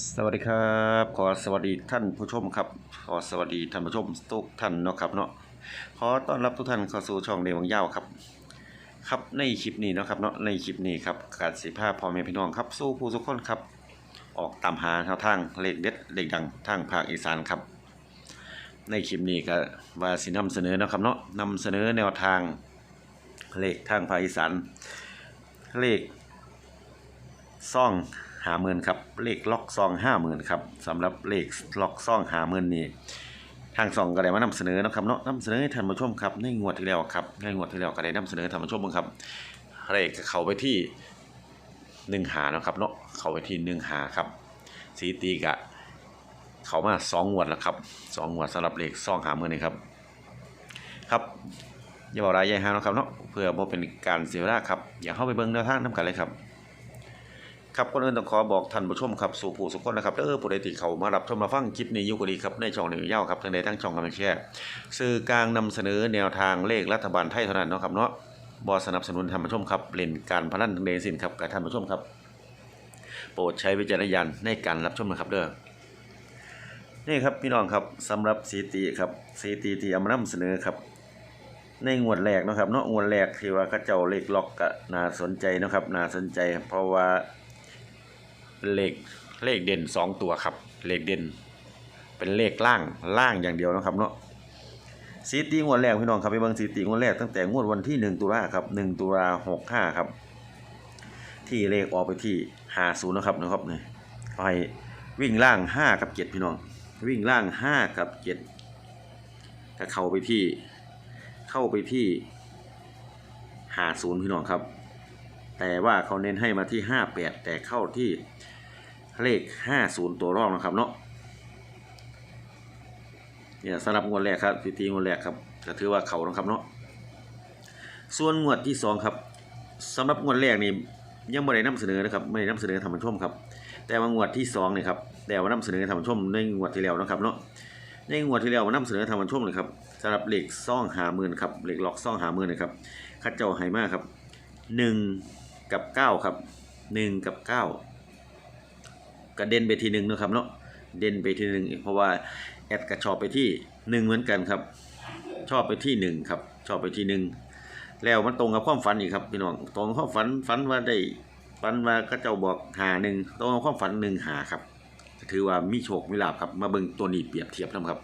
สวัสดีครับ ขอสวัสดีท่านผู้ชมครับ ขอสวัสดีท่านผู้ชมทุกท่านเนาะครับเนาะขอต้อนรับทุกท่านเข้าสู่ช่องเดวังยาวครับ ครับในคลิปนี้เนาะครับเนาะในคลิปนี้ครับการสิภาพ่อแม่พี่น้องครับ สู้ผู้ทุกคนครับ ออกตามหาแนวทางเลขเด็ดเลขดังทางภาคอีสานครับ ในคลิปนี้ก็ว่าสินำเสนอเนาะครับเนาะนำเสนอแนวทางเลขทางภาคอีสานเลขซ่อง หาหมื่นครับเลขล็อกซองห้าหมื่นครับสำหรับเลขล็อกซองหาหมื่นนี่ทางซองก็ได้มานำเสนอนะครับเนาะนำเสนอให้ท่านผู้ชมครับในงวดที่แล้วครับในงวดที่แล้วก็ได้นำเสนอให้ท่านผู้ชมเบิ่งครับเลขเข้าไปที่หนึ่งหานะครับเนาะเข้าไปที่หนึ่งหาครับ สีตีกะ เขามาสองงวดแล้วครับสองงวดสำหรับเลขซองหาหมื่นนี่ครับ ครับอย่าบอกรายใหญ่ฮาเนาะครับเนาะเพื่อบ่เป็นการเสียเวลาครับ อย่าเข้าไปเบิ่งแนวทางนํกันเลยครับ ครับก่อนอื่นต้องขอบอกท่านผู้ชมครับสู่ผู้สุขคนนะครับเด้อผู้ใดที่เขามารับชมมาฟังคลิปนี้อยู่ก็ดีครับในช่องนี้ยาครับทั้งใดทั้งช่องกำลังแชร์สื่อกลางนำเสนอแนวทางเลขรัฐบาลไทยเท่านั้นเนาะครับเนาะบ่สนับสนุนท่านผู้ชมครับเล่นการพนันทั้งใดทั้งสิ้นครับกับท่านผู้ชมครับ โปรดใช้วิจารณญาณในการรับชมนะครับเด้อนี่ครับพี่น้องครับสำหรับสีตีครับสีตีที่อามานำเสนอครับในงวดแรกนะครับเนาะงวดแรกที่ว่าเขาเจ้าเลขล็อกก็น่าสนใจนะครับน่าสนใจ เพราะว่า เลขเลขเด่นสองตัวครับ เลขเด่น เป็นเลขล่างล่างอย่างเดียวนะครับเนาะสีตีงวดแรกพี่น้องครับไปเบิ่งสีตีงวดแรกตั้งแต่งวดวันที่หนึ่งตุลาครับหนึ่งตุลาหกห้าครับ ที่เลขออกไปที่ห้าศูนย์นะครับนะครับเนี่ยให้วิ่งล่างห้ากับเจ็ดพี่น้อง วิ่งล่างห้ากับเจ็ดถ้าเข้าไปที่เข้าไปที่ห้าศูนย์พี่น้องครับ แต่ว่าเขาเน้นให้มาที่ห้าแปดแต่เข้าที่ เลขห้าศูนย์ตัวรองนะครับเนาะเนี่ยสำหรับงวดแรกครับพิธีงวดแรกครับก็ถือว่าเขานะครับเนาะส่วนงวดที่สองครับสำหรับงวดแรกนี่ยังไม่ได้นำเสนอนะครับไม่ได้นำเสนอธรรมชมครับ แต่ว่างวดที่สองนี่ครับแต่ว่านำเสนอธรรมชมในงวดที่แล้วนะครับเนาะในงวดที่แล้วมานำเสนอธรรมชมเลยครับสำหรับเลขซ่องหาหมื่นครับเลขหลอกซ่องหาหมื่นนะครับคัดเจ้าไฮมาครับหนึ่งกับเก้าครับหนึ่งกับเก้า กระเด็นไปทีหนึ่งนะครับเนาะเด่นไปทีหนึ่งเพราะว่าแอดกระชอบไปที่หนึ่งเหมือนกันครับ ชอบไปที่หนึ่งครับ ชอบไปที่หนึ่งแล้วมันตรงกับความฝันอีกครับพี่น้องตรงความฝันฝันว่าได้ฝันว่าก็เจ้าบอกหาหนึ่งตรงกับความฝันหนึ่งหาครับ ถือว่ามีโชคมีลาภครับ มาเบิ่งตัวนี้เปรียบเทียบนะครับ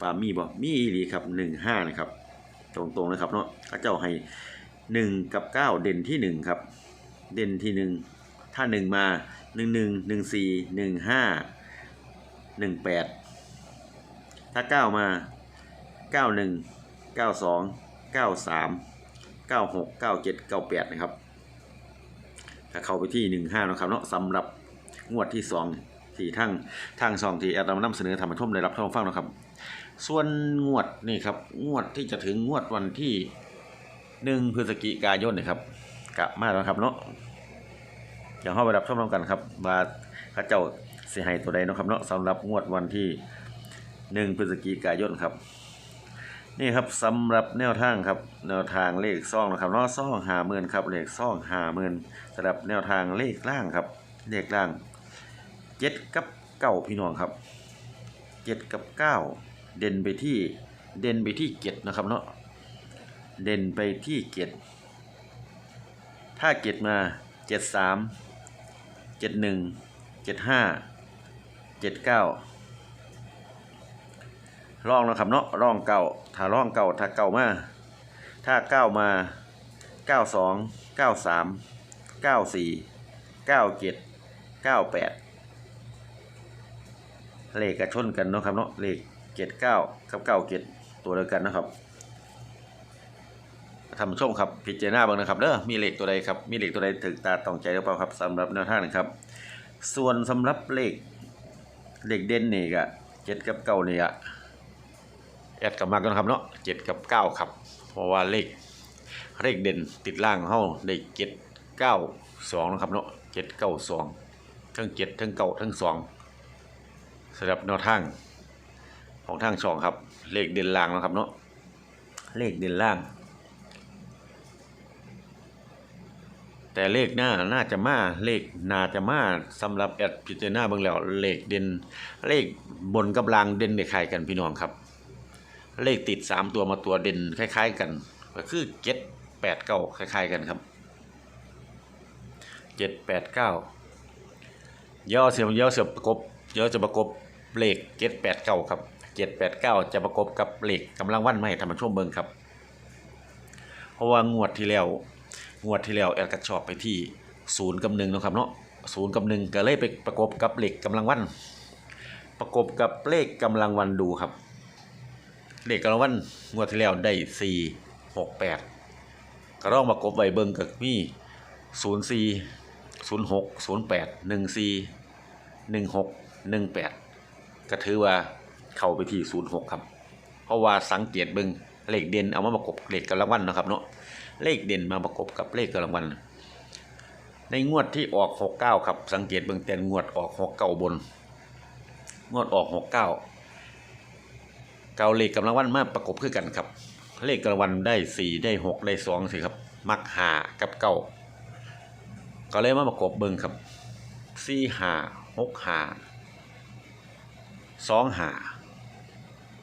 ว่ามีบ่มีอีหลีครับหนึ่งห้านะครับ ตรงๆนะครับเนาะก็เจ้าให้หนึ่งกับเก้าเด่นที่หนึ่งครับ เด่นที่หนึ่งถ้าหนึ่งมา หนึ่งหนึ่งหนึ่งสี่หนึ่งห้าหนึ่งแปดถ้าเก้ามาเก้าหนึ่งเก้าสองเก้าสามเก้าหกเก้าเจ็ดเก้าแปดนะครับถ้าเข้าไปที่หนึ่งห้านะครับเนาะสำหรับงวดที่สองที่ทั้งทางสองที่แอดเรานำเสนอธรรมชมได้รับชมฟังนะครับ ส่วนงวดนี่ครับงวดที่จะถึงงวดวันที่หนึ่งพฤศจิกายนนะครับกลับมาแล้วครับเนาะ เดี๋ยวเข้าไปรับชมกันครับว่าข้าเจ้าเสียหายตัวใดนะครับเนาะสำหรับงวดวันที่หนึ่งพฤศจิกายนครับ นี่ครับสำหรับแนวทางครับแนวทางเลขซ่องนะครับเนาะซ่องหาเมืนครับเลขซ่องหาเมืนสำหรับแนวทางเลขล่างครับ เลขล่างเจ็ดกับเก้าพี่น้องครับเจ็ดกับเก้าเด่นไปที่เด่นไปที่เจ็ดนะครับเนาะเด่นไปที่เจ็ดถ้าเจ็ดมาเจ็ดสาม เจ็ดหนึ่งเจ็ดห้าเจ็ดเก้าร่องนะครับเนาะร่องเก้าถ้าร่องเก้าถ้าเก้ามาถ้าเก้ามาเก้าสองเก้าสามเก้าสี่เก้าเจ็ดเก้าแปดเลขกระชนกันเนาะครับเนาะเลขเจ็ดเก้ากับเก้าเจ็ดตัวเดียวกันนะครับ ท่านผู้ชมครับพิจารณาบ้างนะครับเด้อมีเลขตัวใดครับมีเลขตัวใดถึงตาต้องใจหรือเปล่าครับสำหรับแนวทางนะครับ ส่วนสำหรับเลขเลขเด่นนี่ก็เจ็ดกับเก้านี่อะแอดกับมากันครับเนาะเจ็ดกับเก้าครับ เพราะว่าเลขเลขเด่นติดล่างเฮาได้เจ็ดเก้าสองนะครับเนาะเจ็ดเก้าสองทั้งเจ็ดทั้งเก้าทั้งสองสำหรับแนวทางของทางช่องครับ เลขเด่นล่างนะครับเนาะเลขเด่นล่าง แต่เลขหน้าน่าจะมาเลขน่าจะมาสำหรับแอดพิจารณาเบิ่งแล้วเลขเด่นเลขบนกับล่างเด่นคล้ายกันพี่น้องครับ เลขติดสามตัวมาตัวเด่นคล้าย ๆ กัน ก็คือเจ็ดแปดเก้าคล้าย ๆ กันครับเจ็ดแปดเก้าย่อเสียย่อเสียประกบย่อจะประกบเลขเจ็ดแปดเก้าครับเจ็ดแปดเก้าจะประกบกับเลขกำลังวันไม่ทำมช่วงเบิงครับ เพราะว่างวดที่แล้ว งวดที่แล้วแอดก็ชอบไปที่ศูนย์กับหนึ่งนะครับเนาะศูนย์กับหนึ่งก็เลยไปประกบกับเลขกำลังวัน ประกบกับเลขกำลังวันดูครับเลขกำลังวันงวดที่แล้วได้สี่หกแปดก็ลองประกบไว้เบิ่งกับมีศูนย์สี่ศูนย์หกศูนย์แปดหนึ่งสี่หนึ่งหกหนึ่งแปดก็ถือว่าเข้าไปที่ศูนย์หกครับ เพราะว่าสังเกตเบิ่ง เลขเด่นเอามาประกบเลขกำลังวันนะครับเนาะเลขเด่นมาประกบกับเลขกำลังวัน ในงวดที่ออก69ครับสังเกตเบื้องต้นงวดออก69บน งวดออก69เก้าเลขกำลังวันมาประกบคือกันครับ เลขกำลังวันได้4ได้6ได้2สิครับ มักหากับเก้าก็เลยมาประกบเบิ่งครับ4หา6หา2หา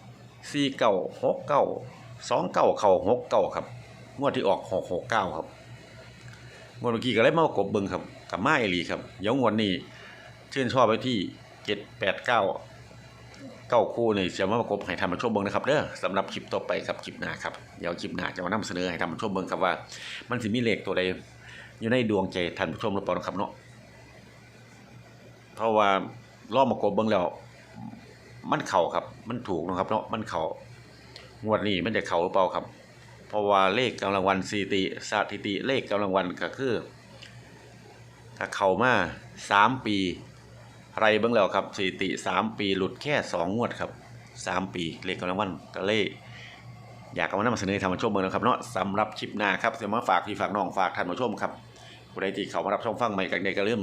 4เก้า6เก้า 2เก้าเข้า6เก้าครับ งวดที่ออกหกหกเก้าครับงวดเมื่อกี้ก็เลยมากบเบิงครับกับไมาเอหลีครับเดี๋ยวงวดนี้ชื่นชอบไปที่เจ็ดแปดเก้าเก้าคู่นี่จะมาประกบให้ทำมาชมเบิงนะครับเด้อสำหรับคลิปต่อไปครับคลิปหน้าครับเดี๋ยวคลิปหน้าจะมานำเสนอให้ทำมาชมเบิงครับว่า มันสิมีเลขตัวใดอยู่ในดวงใจท่านผู้ชมหรือเปล่านะครับเนาะเพราะว่าล่อมากบเบิงแล้ว มันเข่าครับ มันถูกนะครับเนาะมันเข่า งวดนี้มันจะเข่าหรือเปล่าครับ เพราะว่าเลขกำลังวันสถิติสถิติเลขกำลังวันก็คือ ถ้าเข้ามาสามปีไรเบ้างแล้วครับสถิติสามปีหลุดแค่สองงวดครับสามปีเลขกำลังวันก็เลยอยากเอามานำเสนอให้ท่าชมเมืองนะครับเนาะสำหรับคลิปหน้าครับจะมาฝากพี่ฝากน้องฝากท่านผู้ชมครับผู้ใดที่เขามารับชมฟังใหม่กันใดก็เริ่ม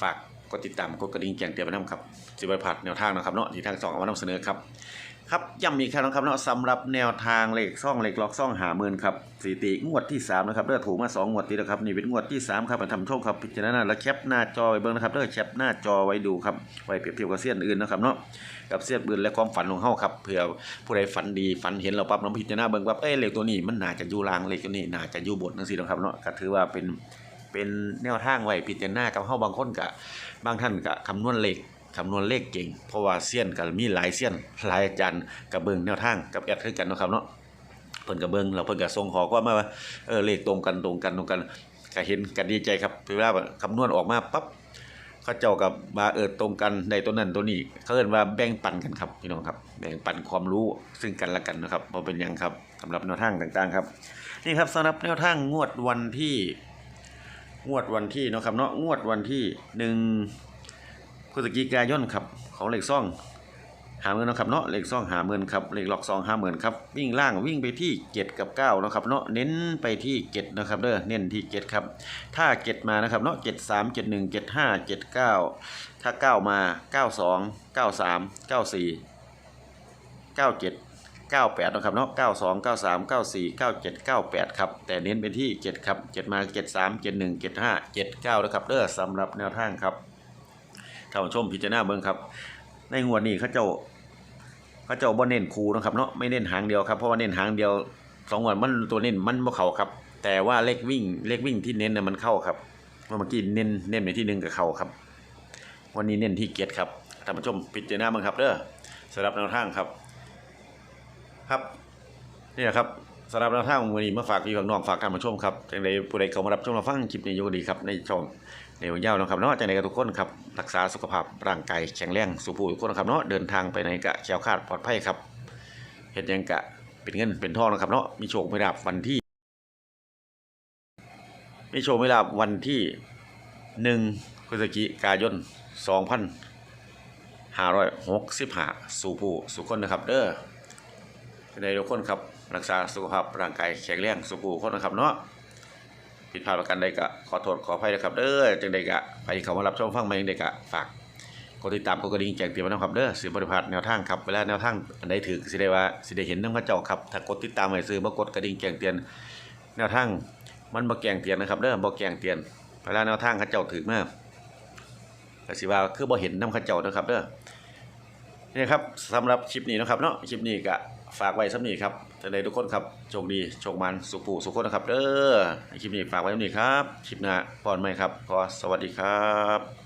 ฝากกดติดตามกดกระดิ่งแจ้งเตือนไปน้ำครับสิบไปผัดแนวทางนะครับเนาะที่ทางสองเอามานำเสนอครับ ครับย้ำอีกครั้งนะครับเนาะสำหรับแนวทางเหลขซ่องเหลขล็อกซ่องหาหมื่นครับสถิติงวดที่3นะครับเด้อถูกมา2งวดติดแล้วครับนี่เป็นงวดที่3ครับมาทำโชคครับพิจารณาและแคปหน้าจอไว้เบิ่งนะครับเด้อแคปหน้าจอไว้ดูครับไว้เปรียบเทียบกับเสี้ยนอื่นนะครับเนาะกับเสี้ยนอื่นและความฝันของเฮาครับเผื่อผู้ใดฝันดีฝันเห็นเราปั๊บน้องพิจารณาเบิ่งปั๊บเอ้ยเลขตัวนี้มันน่าจะอยู่ล่างเหลขตัวนี้น่าจะอยู่บนจังซี่นะครับเนาะก็ถือว่าเป็นเป็นแนวทางไว้พิจารณากับเฮาบางคนก็บางท่านก็คำนวณเลข คำนวณเลขเก่ง เพราะว่าเซียนก็มีหลายเซียนหลายอาจารย์กับเบิงแนวทางกับแอดคือกันนะครับเนาะเพิ่นกับเบิงเราเพิ่นกับส่งขอก็มาว่าเออเลขตรงกันตรงกันตรงกันก็เห็นกันดีใจครับเวลาคำนวณออกมาปั๊บเขาเจ้ากับว่าเออตรงกันได้ตัวนั้นตัวนี้เขาเรียกว่าแบ่งปันกันครับพี่น้องครับแบ่งปันความรู้ซึ่งกันและกันนะครับบ่เป็นยังครับสำหรับแนวทางต่างๆครับ นี่ครับสำหรับแนวทางงวดวันที่ งวดวันที่นะครับเนาะงวดวันที่หนึ่ง พฤศจิกายนครับของเลขซ่องหาเงินนะครับเนาะเหลขซ่องหาเงินครับเหลขหลอกซองหาเงินครับวิ่งล่างวิ่งไปที่เจ็ดกับเก้านาะครับเนาะเน้นไปที่เจ็ดนะครับเด้อเน้นที่เจ็ดครับถ้าเจ็ดมานะครับเนาะเจ็ดสามเจ็ดหนึ่งเจ็ดห้าเจ็ดเก้าถ้าเก้ามาเก้าสองเก้าสามเก้าสี่เก้าเจ็ดเก้าแปดนะครับเนาะเก้าสองเก้าสามเก้าสี่เก้าเจ็ดเก้าแปดครับ แต่เน้นไปที่เจ็ดครับเจ็ดมาเจ็ดสามเจ็ดหนึ่งเจ็ดห้าเจ็ดเก้านะครับเด้อสำหรับแนวทางครับ ท่านผู้ชมพิจารณาเบิ่งครับ ในงวดนี้เขาเจ้าเขาเจ้าบ่เน้นคูนะครับเนาะไม่เน้นหางเดียวครับเพราะว่าเน้นหางเดียวสองงวดมันตัวเน้นมันบ่เข้าครับ แต่ว่าเลขวิ่งเลขวิ่งที่เน้นน่ะมันเข้าครับเมื่อกี้เน้นเน้นไปที่หนึ่งกับเข้าครับ วันนี้เน้นที่เกียรติครับท่านผู้ชมพิจารณาเบิ่งครับเด้อสำหรับแนวทางครับ ครับนี่แหละครับสำหรับแนวทางวันนี้มาฝากพี่ฝากน้องฝากท่านผู้ชมครับจังใดผู้ใดเข้ามารับชมรับฟังคลิปนี้อยู่ก็ดีครับในช่อง ในวันยาวนะครับเนาะจากไหนกับทุกคนครับรักษาสุขภาพร่างกายแข็งแรงสุภาพทุกคนนะครับเนาะเดินทางไปไหนกะแคล้วคาดปลอดภัยครับเห็นยังกะเป็นเงินเป็นทองนะครับเนาะมีโชคไม่ลาบวันที่มีโชคไม่ลาบวันที่หนึ่งพฤศจิกายนสองพันห้าร้อยหกสิบห้าสู่ผู้สู่คนนะครับเด้อในทุกคนครับรักษาสุขภาพร่างกายแข็งแรงสุภาพทุกคนนะครับเนาะ ผิดพลาดประการใดก็ขอโทษขออภัยนะครับเด้อจังใดก็ไปเขามารับชมฟังมาจังใดก็ฝากกดติดตามกดกระดิ่งแจ้งเตือนนะครับเด้อสิบริพลาดแนวทางครับเวลาแนวทางอันใดถือสิได้ว่าสิได้เห็นน้ำพระเจ้าครับถ้ากดติดตามไว้ซื้อบ่กดกระดิ่งแจ้งเตือนแนวทางมันบ่แกงเตือนนะครับเด้อบ่แกงเตือนเวลาแนวทางเขาเจ้าถือมาก็สิว่าคือบ่เห็นนํเขาเจ้านะครับเด้อนี่ครับสำหรับคลิปนี้นะครับเนาะคลิปนี้ก็ ฝากไว้สักหนี้ครับจะได้ทุกคนครับโชคดีโชคมันสุขผูสุขคนนะครับเด้อคลิปนี้ฝากไว้สักหนี้ครับคลิปหน้าพรใหมครับขอสวัสดีครับ